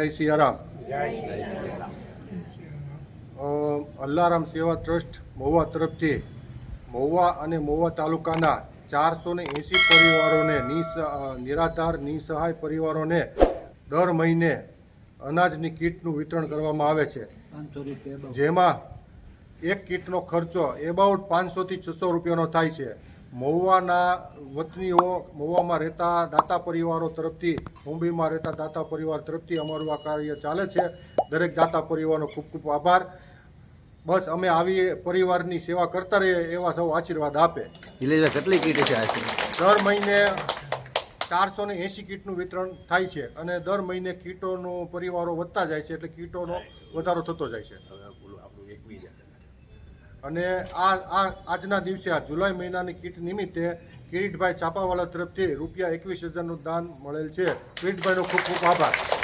જય સિયારામ. અલ્લારામ સેવા ટ્રસ્ટ મહુવા તરફથી મહુવા અને મહુવા તાલુકાના ચારસો ને એંસી પરિવારોને નિરાધાર નિસહાય પરિવારોને દર મહિને અનાજની કીટનું વિતરણ કરવામાં આવે છે. જેમાં એક કીટનો ખર્ચો એબાઉટ પાંચસોથી છસો રૂપિયાનો થાય છે. મહુવાના વતનીઓ મહુવામાં રહેતા દાતા પરિવારો તરફથી મુંબઈમાં રહેતા દાતા પરિવાર તરફથી અમારું આ કાર્ય ચાલે છે. દરેક દાતા પરિવારનો ખૂબ ખૂબ આભાર. બસ અમે આવી પરિવારની સેવા કરતા રહીએ એવા સૌ આશીર્વાદ આપે. નિલેશભાઈ કેટલી કીટ છે દર મહિને ચારસો ને એંસી કીટનું વિતરણ થાય છે અને દર મહિને કીટોનો પરિવારો વધતા જાય છે એટલે કીટોનો વધારો થતો જાય છે. અને આ આ આજના દિવસે, આ જુલાઈ મહિનાની કીટ નિમિત્તે કિરીટભાઈ ચાપાવાલા તરફથી રૂપિયા એકવીસ હજારનું દાન મળેલ છે. કિરીટભાઈનો ખૂબ ખૂબ આભાર.